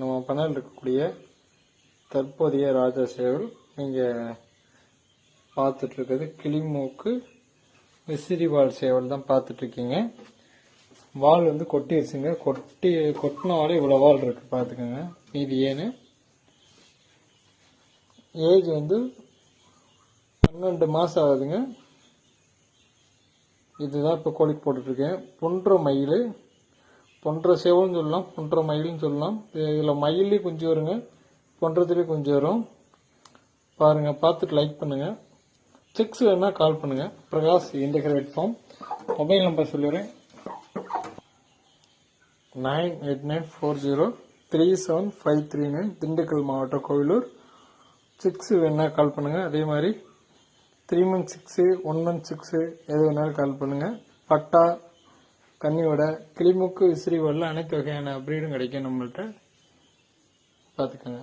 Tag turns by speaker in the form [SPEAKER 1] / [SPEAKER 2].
[SPEAKER 1] நம்ம பண்ணல் இருக்கக்கூடிய தற்போதைய ராஜா சேவல் நீங்கள் பார்த்துட்ருக்கிறது கிளிமூக்கு விசிறி வால் சேவல் தான் பார்த்துட்ருக்கீங்க. வால் வந்து கொட்டிடுச்சுங்க கொட்டி கொட்டின வால் இவ்வளோ வால் இருக்குது பார்த்துக்கோங்க. மீதி ஏன்னு ஏஜ் வந்து பன்னெண்டு மாதம் ஆகுதுங்க. இதுதான் இப்போ கோழிக்கு போட்டுட்ருக்கேன். பொன்ற மயில் பொன்ற சேவல்னு சொல்லலாம் பொன்ற மயில்னு சொல்லலாம். இதில் மயிலே குஞ்சு வருங்க பொன்றத்துலேயே குஞ்சு வரும். பாருங்கள் பார்த்துட்டு லைக் பண்ணுங்கள் செக்ஸ் வேணால் கால் பண்ணுங்கள் Prakash integrate farm mobile number சொல்லிடுறேன். Nine eight nine four zero three seven five three nine Dindigul மாவட்டம் கோவிலூர். சிக்ஸ் வேணால் கால் பண்ணுங்கள் அதே மாதிரி three month six one month six எது வேணாலும் கால் பண்ணுங்கள் பட்டா கன்னியோட கிளிமுக்கு விசிறி வரல அனைத்து வகையான ப்ரீடும் கிடைக்கும் நம்மள்கிட்ட பார்த்துக்கோங்க.